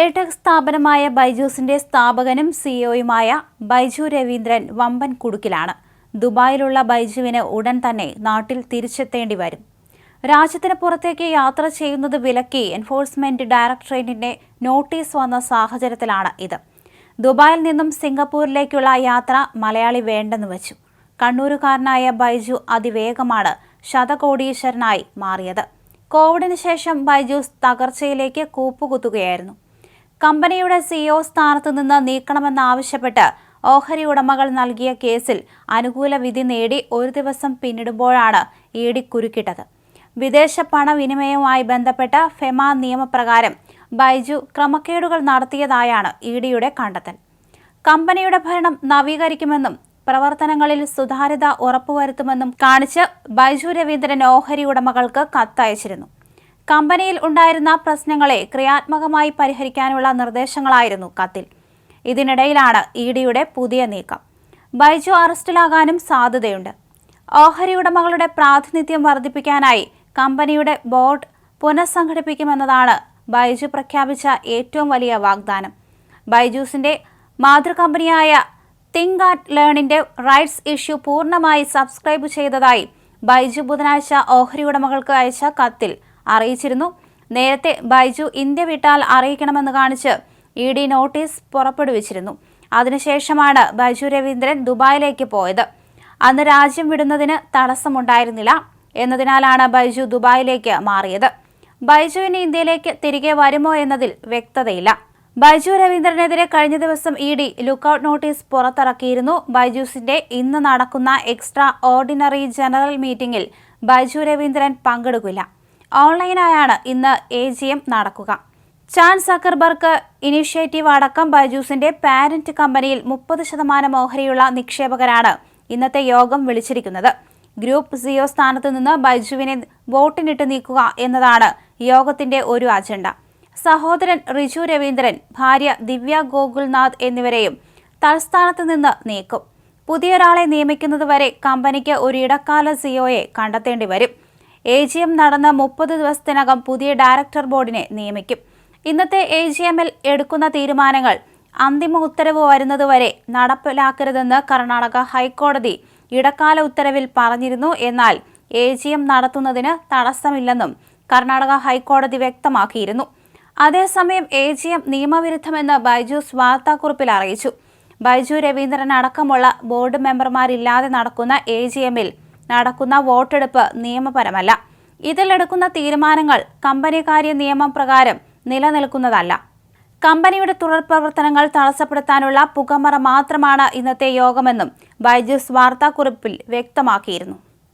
എയർടെക് സ്ഥാപനമായ ബൈജൂസിന്റെ സ്ഥാപകനും സിഇഒയുമായ ബൈജു രവീന്ദ്രൻ വമ്പൻ കുടുക്കിലാണ് ദുബായിലുള്ള ബൈജുവിന് ഉടൻ തന്നെ നാട്ടിൽ തിരിച്ചെത്തേണ്ടി വരും. രാജ്യത്തിന് പുറത്തേക്ക് യാത്ര ചെയ്യുന്നത് വിലക്കി എൻഫോഴ്സ്മെന്റ് ഡയറക്ടറേറ്റിന്റെ നോട്ടീസ് വന്ന സാഹചര്യത്തിലാണ് ഇത്. ദുബായിൽ നിന്നും സിംഗപ്പൂരിലേക്കുള്ള യാത്ര മലയാളി വേണ്ടെന്ന് വെച്ചു. കണ്ണൂരുകാരനായ ബൈജു അതിവേഗമാണ് ശതകോടീശ്വരനായി മാറിയത്. കോവിഡിന് ശേഷം ബൈജൂസ് തകർച്ചയിലേക്ക് കൂപ്പുകുത്തുകയായിരുന്നു. കമ്പനിയുടെ സിഇഒ സ്ഥാനത്ത് നിന്ന് നീക്കണമെന്നാവശ്യപ്പെട്ട് ഓഹരി ഉടമകൾ നൽകിയ കേസിൽ അനുകൂല വിധി നേടി ഒരു ദിവസം പിന്നിടുമ്പോഴാണ് ഇ ഡി കുരുക്കിട്ടത്. വിദേശ പണവിനിമയവുമായി ബന്ധപ്പെട്ട ഫെമ നിയമപ്രകാരം ബൈജു ക്രമക്കേടുകൾ നടത്തിയതായാണ് ഇ ഡിയുടെ കണ്ടെത്തൽ. കമ്പനിയുടെ ഭരണം നവീകരിക്കുമെന്നും പ്രവർത്തനങ്ങളിൽ സുതാര്യത ഉറപ്പുവരുത്തുമെന്നും കാണിച്ച് ബൈജു രവീന്ദ്രൻ ഓഹരി ഉടമകൾക്ക് കത്തയച്ചിരുന്നു. കമ്പനിയിൽ ഉണ്ടായിരുന്ന പ്രശ്നങ്ങളെ ക്രിയാത്മകമായി പരിഹരിക്കാനുള്ള നിർദ്ദേശങ്ങളായിരുന്നു കത്തിൽ. ഇതിനിടയിലാണ് ഇ ഡിയുടെ പുതിയ നീക്കം. ബൈജു അറസ്റ്റിലാകാനും സാധ്യതയുണ്ട്. ഓഹരി ഉടമകളുടെ പ്രാതിനിധ്യം വർദ്ധിപ്പിക്കാനായി കമ്പനിയുടെ ബോർഡ് പുനഃസംഘടിപ്പിക്കുമെന്നതാണ് ബൈജു പ്രഖ്യാപിച്ച ഏറ്റവും വലിയ വാഗ്ദാനം. ബൈജൂസിന്റെ മാതൃകമ്പനിയായ തിങ്ക് ആറ്റ് ലേണിന്റെ റൈറ്റ്സ് ഇഷ്യൂ പൂർണമായി സബ്സ്ക്രൈബ് ചെയ്തതായി ബൈജു ബുധനാഴ്ച ഓഹരി ഉടമകൾക്ക് അയച്ച കത്തിൽ അറിയിച്ചിരുന്നു. നേരത്തെ ബൈജു ഇന്ത്യ വിട്ടാൽ അറിയിക്കണമെന്ന് കാണിച്ച് ഇ ഡി നോട്ടീസ് പുറപ്പെടുവിച്ചിരുന്നു. അതിനുശേഷമാണ് ബൈജു രവീന്ദ്രൻ ദുബായിലേക്ക് പോയത്. അന്ന് രാജ്യം വിടുന്നതിന് തടസ്സമുണ്ടായിരുന്നില്ല എന്നതിനാലാണ് ബൈജു ദുബായിലേക്ക് മാറിയത്. ബൈജുവിന് ഇന്ത്യയിലേക്ക് തിരികെ വരുമോ എന്നതിൽ വ്യക്തതയില്ല. ബൈജു രവീന്ദ്രനെതിരെ കഴിഞ്ഞ ദിവസം ഇ ഡി ലുക്കൌട്ട് നോട്ടീസ് പുറത്തിറക്കിയിരുന്നു. ബൈജൂസിന്റെ ഇന്ന് നടക്കുന്ന എക്സ്ട്രാ ഓർഡിനറി ജനറൽ മീറ്റിംഗിൽ ബൈജു രവീന്ദ്രൻ പങ്കെടുക്കില്ല. ഓൺലൈനായാണ് ഇന്ന് എ ജി എം നടക്കുക. ചാൻ സക്കർബർഗ് ഇനീഷ്യേറ്റീവ് അടക്കം ബൈജൂസിന്റെ പാരന്റ് കമ്പനിയിൽ മുപ്പത് ശതമാനം ഓഹരിയുള്ള നിക്ഷേപകരാണ് ഇന്നത്തെ യോഗം വിളിച്ചിരിക്കുന്നത്. ഗ്രൂപ്പ് സിഒ സ്ഥാനത്ത് നിന്ന് ബൈജുവിനെ വോട്ടിനിട്ട് നീക്കുക എന്നതാണ് യോഗത്തിന്റെ ഒരു അജണ്ട. സഹോദരൻ റിജു രവീന്ദ്രൻ ഭാര്യ ദിവ്യ ഗോകുൽനാഥ് എന്നിവരെയും തൽസ്ഥാനത്ത് നിന്ന് നീക്കും. പുതിയൊരാളെ നിയമിക്കുന്നതുവരെ കമ്പനിക്ക് ഒരു ഇടക്കാല സിഒയെ കണ്ടെത്തേണ്ടി വരും. എ ജി എം നടന്ന മുപ്പത് ദിവസത്തിനകം പുതിയ ഡയറക്ടർ ബോർഡിനെ നിയമിക്കും. ഇന്നത്തെ എ ജി എമ്മിൽ എടുക്കുന്ന തീരുമാനങ്ങൾ അന്തിമ ഉത്തരവ് വരുന്നതുവരെ നടപ്പിലാക്കരുതെന്ന് കർണാടക ഹൈക്കോടതി ഇടക്കാല ഉത്തരവിൽ പറഞ്ഞിരുന്നു. എന്നാൽ എ ജി എം നടത്തുന്നതിന് തടസ്സമില്ലെന്നും കർണാടക ഹൈക്കോടതി വ്യക്തമാക്കിയിരുന്നു. അതേസമയം എ ജി എം നിയമവിരുദ്ധമെന്ന് ബൈജൂസ് വാർത്താക്കുറിപ്പിൽ അറിയിച്ചു. ബൈജു രവീന്ദ്രൻ അടക്കമുള്ള ബോർഡ് മെമ്പർമാരില്ലാതെ നടക്കുന്ന എ ജി എമ്മിൽ നടക്കുന്ന വോട്ടെടുപ്പ് നിയമപരമല്ല. ഇതിലെടുക്കുന്ന തീരുമാനങ്ങൾ കമ്പനി കാര്യ നിയമം പ്രകാരം നിലനിൽക്കുന്നതല്ല. കമ്പനിയുടെ തുടർ പ്രവർത്തനങ്ങൾ തടസ്സപ്പെടുത്താനുള്ള പുകമറ മാത്രമാണ് ഇന്നത്തെ യോഗമെന്നും ബൈജൂസ് വാർത്താക്കുറിപ്പിൽ വ്യക്തമാക്കിയിരുന്നു.